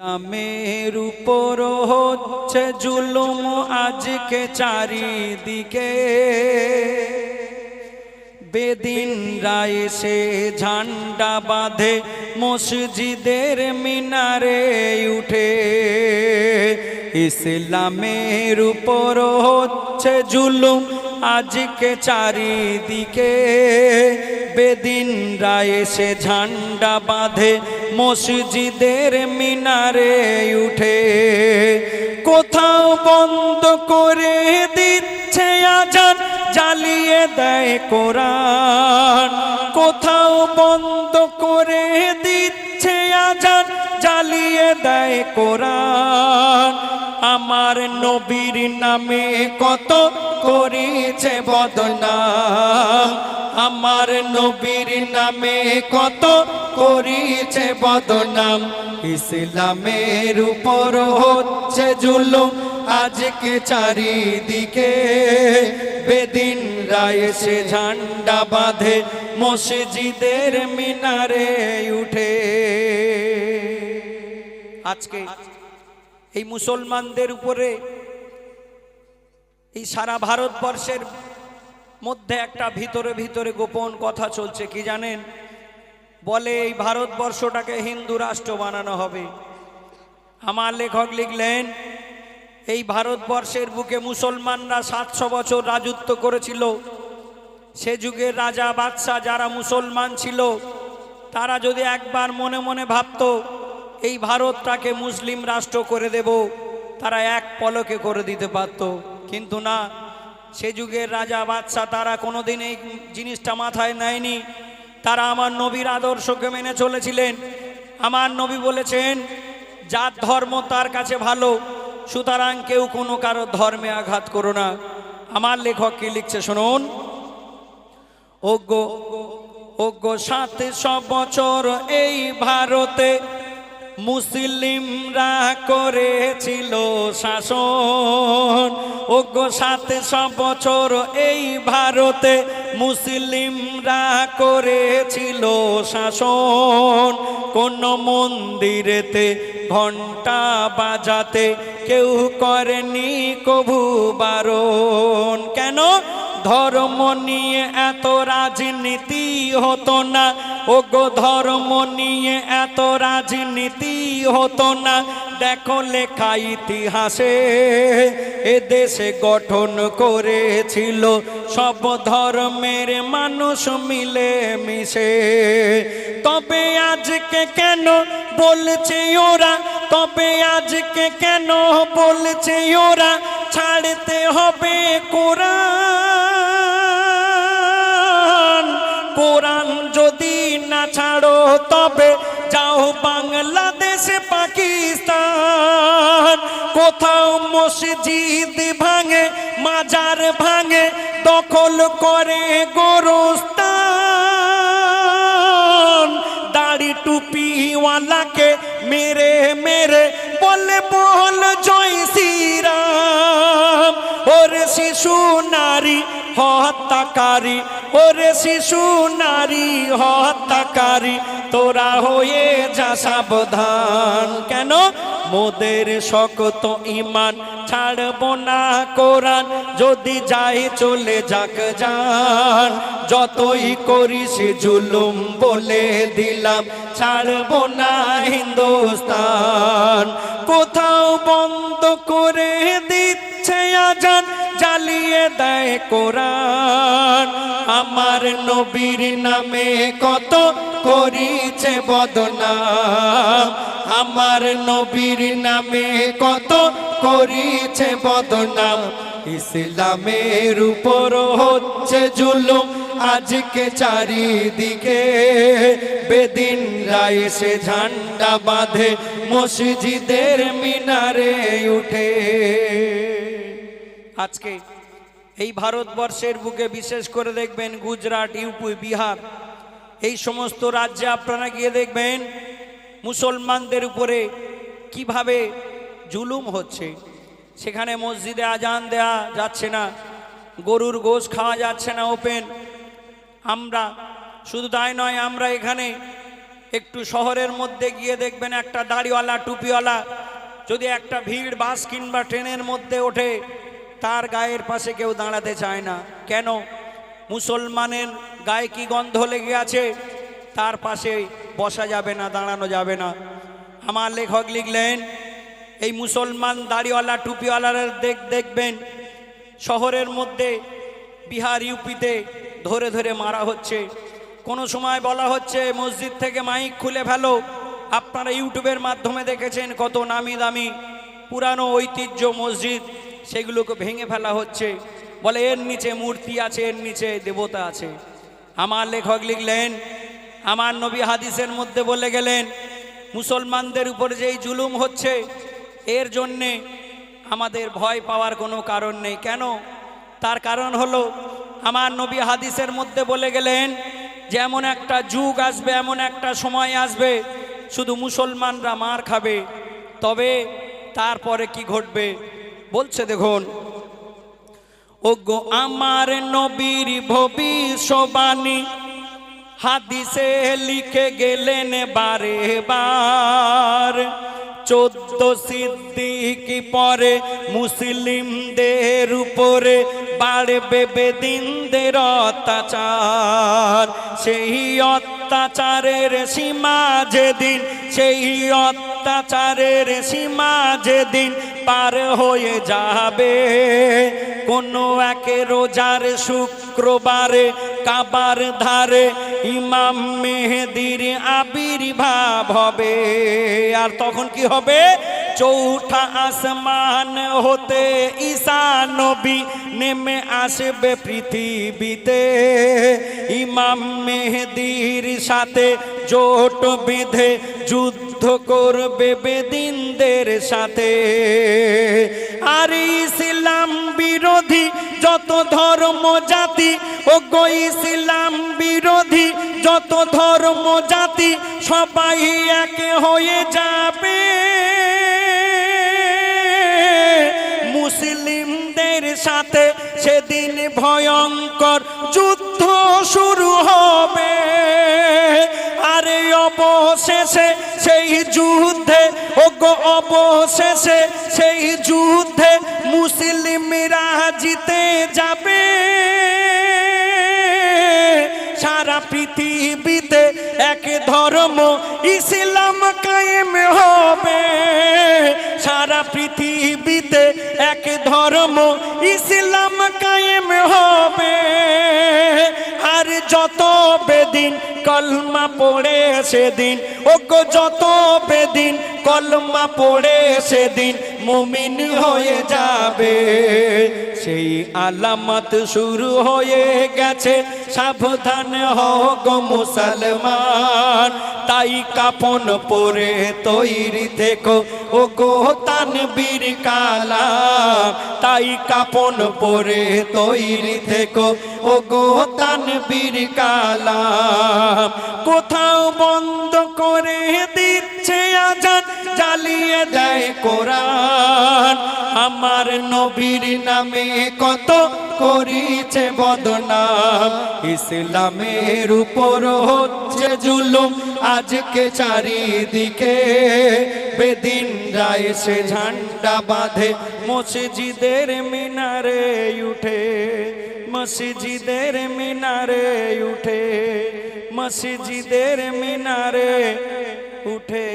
ইসলামের উপর হচ্ছে জুলুম আজকে চারিদিকে। বেদিন রায় সে ঝান্ডা বাঁধে মসজিদের মিনারে উঠে। ইসলামের উপর হচ্ছে জুলুম আজকে চারিদিকে। বেদিন রায় সে ঝান্ডা বাঁধে মসজিদের মিনারে উঠে কোথাও বন্ধ করে দিচ্ছে আজান, জ্বালিয়ে দেয় কোরআন। কোথাও বন্ধ করে দিচ্ছে আজান, জ্বালিয়ে দেয় কোরআন। আমার নবীর নামে কত করেছে বদনাম। আমার নবীর নামে কত করেছে বদনাম। ইসলামের উপর হচ্ছে জুলুম। আজকে চারিদিকে বেদিন রায় সে ঝান্ডা বাঁধে। মসজিদের মিনারে উঠে। আজকে এই মুসলমানদের উপরে এই সারা ভারতবর্ষের মধ্যে একটা ভিতরে ভিতরে গোপন কথা চলছে, কি জানেন? বলে এই ভারতবর্ষটাকে হিন্দু রাষ্ট্র বানানো হবে। আমার লেখক লিখলেন, এই ভারতবর্ষের বুকে মুসলমানরা সাতশো বছর রাজত্ব করেছিল। সে যুগের রাজা বাদশাহ যারা মুসলমান ছিল, তারা যদি একবার মনে মনে ভাবতো, এই ভারতটাকে মুসলিম রাষ্ট্র করে দেব, তারা এক পলকে করে দিতে পারত। কিন্তু না সে যুগের রাজা, বাদশাহ, তারা কোনোদিন এই জিনিসটা মাথায় নেয়নি। তারা আমার নবীর আদর্শকে মেনে চলেছিলেন। আমার নবী বলেছেন, যার ধর্ম তার কাছে ভালো, সুতরাং কেউ কোনো কারও ধর্মে আঘাত করো না। আমার লেখক কি লিখছে শুনুন? অজ্ঞ ওগ্য ওগ্য সব বছর এই ভারতে মুসলিমরা করেছিল শাসন। ওগ্য সাতশো বছর এই ভারতে মুসলিমরা করেছিল শাসন। কোন মন্দিরেতে ঘণ্টা বাজাতে কেউ করেনি কভু বারণ। কেন? ধর্ম নিয়ে এত রাজনীতি হতো না। ও গো ধর্ম নিয়ে এত রাজনীতি হতো না। দেখো লেখা ইতিহাসে, এ দেশে গঠন করেছিল। সব ধর্মের মানুষ মিলে মিশে। তবে আজকে কেন বলছে ওরা? তবে আজকে কেন বলছে ওরা? ছাড়তে হবে কোরআন। যদি না ছাড়ো, তবে যাও বাংলাদেশ, পাকিস্তান। কোথাও মসজিদ ভাঙে, মাজার ভাঙে, দখল করে গোরস্তান দাড়ি টুপিওয়ালাকে মেরে মেরে বলে বল জয় শ্রীরাম। ওরে শিশু নারী, হত্যাকারী ওরে শিশু নারী, হত্যাকারী, তোরা হয়ে যা সাবধান। কেন? মোদের শকত ইমান ছাড়ব না কোরআন, যদি যাই চলে যাক যান যতই করিস জুলুম বলে দিলাম, ছাড়ব না হিন্দুস্তান। কোথাও বন্ধ করে দিচ্ছে আজান জ্বালিয়ে দেয় কোরআন। আমার নবীর নামে কত করিছে বদনাম। আমার নবীর নামে কত করিছে বদনাম। ইসলামের উপর হচ্ছে জুলুম আজকে চারিদিকে। বেদিন রায় সে ঝান্ডা বাঁধে মসজিদের মিনারে উঠে। আজকে এই ভারতবর্ষের বুকে বিশেষ করে দেখবেন গুজরাট, ইউপি, বিহার, এই সমস্ত রাজ্যে আপনারা গিয়ে দেখবেন মুসলমানদের উপরে কীভাবে জুলুম হচ্ছে। সেখানে মসজিদে আজান দেয়া যাচ্ছে না, গরুর গোশ খাওয়া যাচ্ছে না ওপেন। আমরা শুধু তাই নয়, আমরা এখানে একটু শহরের মধ্যে গিয়ে দেখবেন একটা দাড়িওয়ালা, টুপিওয়ালা যদি একটা ভিড় বাস কিংবা ট্রেনের মধ্যে ওঠে তার গায়ের পাশে কেউ দাঁড়াতে চায় না। কেন? মুসলমানের গায়ে কি গন্ধ লেগে আছে? তার পাশে বসা যাবে না, দাঁড়ানো যাবে না। আমার লেখক লিখলেন, এই মুসলমান দাড়িওয়ালা, টুপিওয়ালারা দেখ, দেখবেন, শহরের মধ্যে বিহার ইউপিতে ধরে ধরে মারা হচ্ছে। কোনো সময় বলা হচ্ছে, মসজিদ থেকে মাইক খুলে ফেলো। আপনারা ইউটিউবের মাধ্যমে দেখেছেন কত নামি দামি পুরানো ঐতিহ্য মসজিদ সেগুলোকে ভেঙে ফেলা হচ্ছে। বলে, এর নিচে মূর্তি আছে, এর নিচে দেবতা আছে। আমার লেখক লিখলেন, আমার নবী হাদিসের মধ্যে বলে গেলেন, মুসলমানদের উপর যেই জুলুম হচ্ছে, এর জন্যে আমাদের ভয় পাওয়ার কোনো কারণ নেই। কেন? তার কারণ হলো, আমার নবী হাদিসের মধ্যে বলে গেলেন যে এমন একটা যুগ আসবে, এমন একটা সময় আসবে, শুধু মুসলমানরা মার খাবে, তবে তারপরে কি ঘটবে? বলছে দেখুন, ওগো আমার নবীর ভবিষ্যবাণী হাদিসে লিখে গেলেন বারে বার। চোদ্দ সিদ্দিকি পরে মুসলিমদের উপরে বাড়বে বেদিনদের অত্যাচার। সেই অত্যাচারের সীমা যেদিন, সেই অত্যাচারের সীমা যেদিন পার হয়ে যাবে। কোনো একে রোজার শুক্রবারে কাবার ধারে ইমাম মেহেদির আবির্ভাব হবে। আর তখন কি হবে? চৌঠা আসমান হতে ঈশা নবী নেমে আসবে পৃথিবীতে ইমাম মেহেদির সাথে জোট বেঁধে যুদ্ধ করবে বেদিনদের সাথে আর ইসলাম বিরোধী যত ধর্ম জাতি ও গো বিরোধী যত ধর্ম জাতি সবাই এক হয়ে যাবে মুসলিমদের সাথে সেদিন ভয়ঙ্কর যুদ্ধ শুরু হবে। আরে অবশেষে সেই যুদ্ধে ও গো অবশেষে সেই যুদ্ধে মুসলিমরা জিতে যাবে। সারা পৃথিবীতে এক ধর্ম ইসলাম কায়েম হবে। সারা পৃথিবীতে এক ধর্ম ইসলাম কায়েম হবে। আর যত বেদিন কলমা পড়ে সেদিন ও গো যত বেদিন কলমা পড়ে সেদিন মুমিন হয়ে যাবে। সেই আলামত শুরু হয়ে গেছে সাবধান হোক মুসলমান। তাই কাপন পরে তৈরি থেকো। ও গো তানবীর কালা তাই কাপন পরে তৈরি থেকো। ও গো তানবীর কালা কোথাও বন্ধ করে আজান জ্বালিয়ে দেয় কোরআন। আমার নবীর নামে কত করিছে বদনাম। ইসলামের উপর হচ্ছে জুলুম। আজকে চারিদিকে বেদিন রায় সে ঝান্ডা বাঁধে। মসজিদের মিনারে উঠে, মসজিদের মিনারে উঠে, মসজিদের মিনারে উঠে